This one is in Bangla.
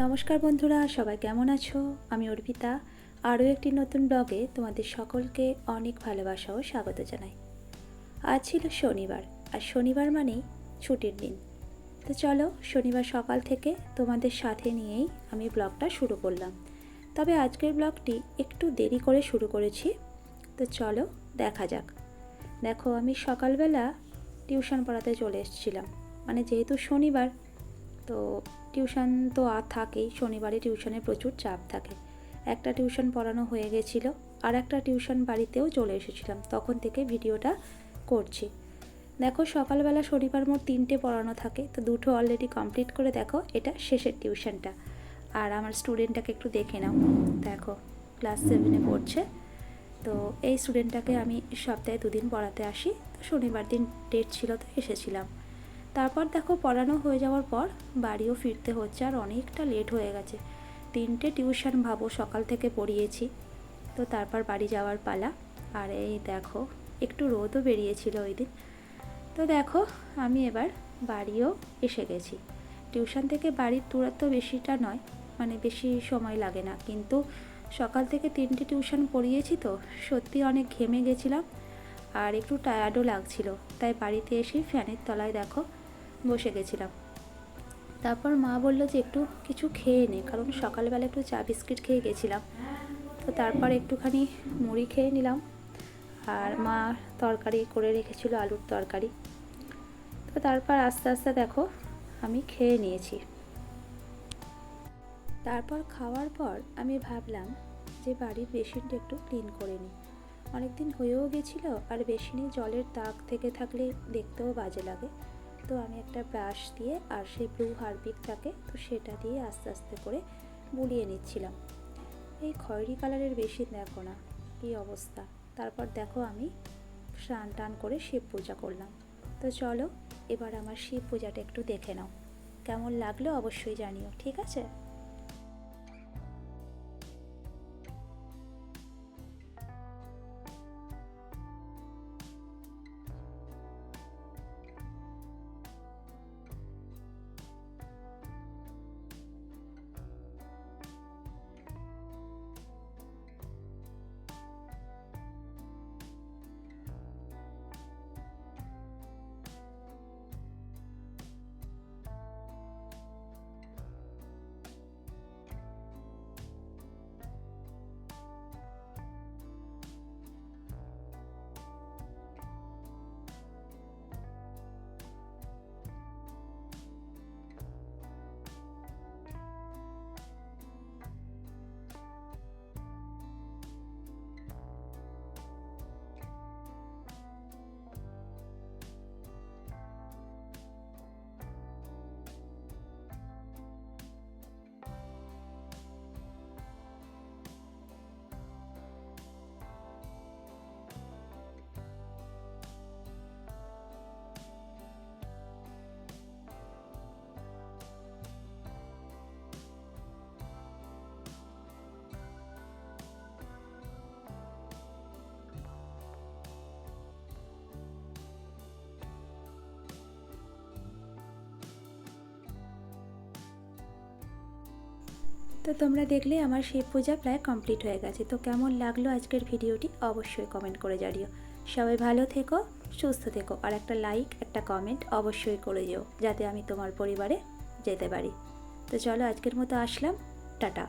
নমস্কার বন্ধুরা, সবাই কেমন আছো? আমি অর্পিতা। আরও একটি নতুন ব্লগে তোমাদের সকলকে অনেক ভালোবাসা ও স্বাগত জানাই। আজ ছিল শনিবার, আর শনিবার মানেই ছুটির দিন। তো চলো, শনিবার সকাল থেকে তোমাদের সাথে নিয়েই আমি ব্লগটা শুরু করলাম। তবে আজকের ব্লগটি একটু দেরি করে শুরু করেছি। তো চলো, দেখা যাক। দেখো, আমি সকালবেলা টিউশন পড়াতে চলে এসেছিলাম। মানে যেহেতু শনিবার, তো টিউশন তো আর থাকেই, শনিবারে টিউশনে প্রচুর চাপ থাকে। একটা টিউশন পড়ানো হয়ে গেছিল, আর একটা টিউশন বাড়িতেও চলে এসেছিলাম, তখন থেকে ভিডিওটা করছি। দেখো, সকালবেলা শনিবার মোট তিনটে পড়ানো থাকে, তো দুটো অলরেডি কমপ্লিট করে দেখো, এটা শেষের টিউশনটা। আর আমার স্টুডেন্টটাকে একটু দেখে নাও। দেখো ক্লাস সেভেনে পড়ছে, তো এই স্টুডেন্টটাকে আমি সপ্তাহে দুদিন পড়াতে আসি, তো শনিবার দিন ডেট ছিল, তো এসেছিলাম। তারপর দেখো পড়ানো হয়ে যাওয়ার পর বাড়িও ফিরতে হচ্ছে আর অনেকটা লেট হয়ে গেছে। তিনটে টিউশন ভাবো সকাল থেকে পড়িয়েছি। তো তারপর বাড়ি যাওয়ার পালা। আর এই দেখো, একটু রোদও বেরিয়েছিল ওই দিন। তো দেখো, আমি এবার বাড়িও এসে গেছি। টিউশন থেকে বাড়ির দূরত্ব বেশিটা নয় মানে বেশি সময় লাগে না। কিন্তু সকাল থেকে তিনটে টিউশন পড়িয়েছি তো, সত্যি অনেক ঘেমে গেছিলাম আর একটু টায়ার্ডও লাগছিল। তাই বাড়িতে এসে ফ্যানের তলায় দেখো বসে গেছিলাম। তারপর মা বলল যে একটু কিছু খেয়ে নে, কারণ সকালবেলা একটু চা বিস্কিট খেয়ে গেছিলাম। তো তারপর একটুখানি মুড়ি খেয়ে নিলাম। আর মা তরকারি করে রেখেছিল আলুর তরকারি। তো তারপর আস্তে আস্তে দেখো আমি খেয়ে নিয়েছি। তারপর খাওয়ার পর আমি ভাবলাম যে বাড়ির বেসিনটা একটু ক্লিন করে নিই। অনেক দিন হয়েও গেছিল আর বেসিনে জলের দাগ থেকে থাকলে দেখতেও বাজে লাগে। তো আমি একটা ব্রাশ দিয়ে আর সেই ব্লু হারবিকটাকে তো সেটা দিয়ে আস্তে আস্তে করে বুলিয়ে নিচ্ছিলাম। এই খয়েরি কালারের বেশি দেখো না, কী অবস্থা? তারপর দেখো আমি স্নান টান করে শিব পূজা করলাম। তো চলো এবার আমার শিব পূজাটা একটু দেখে নাও। কেমন লাগল অবশ্যই জানিও, ঠিক আছে? তো তোমরা দেখলে আমার শিব পূজা প্রায় কমপ্লিট হয়ে গেছে। তো কেমন লাগল আজকের ভিডিওটি অবশ্যই কমেন্ট করে জানিও। সবাই ভালো থেকো, সুস্থ থেকো আর একটা লাইক একটা কমেন্ট অবশ্যই করে যেও, যাতে আমি তোমার পরিবারে যেতে পারি। তো চলো আজকের মতো আসলাম, টাটা।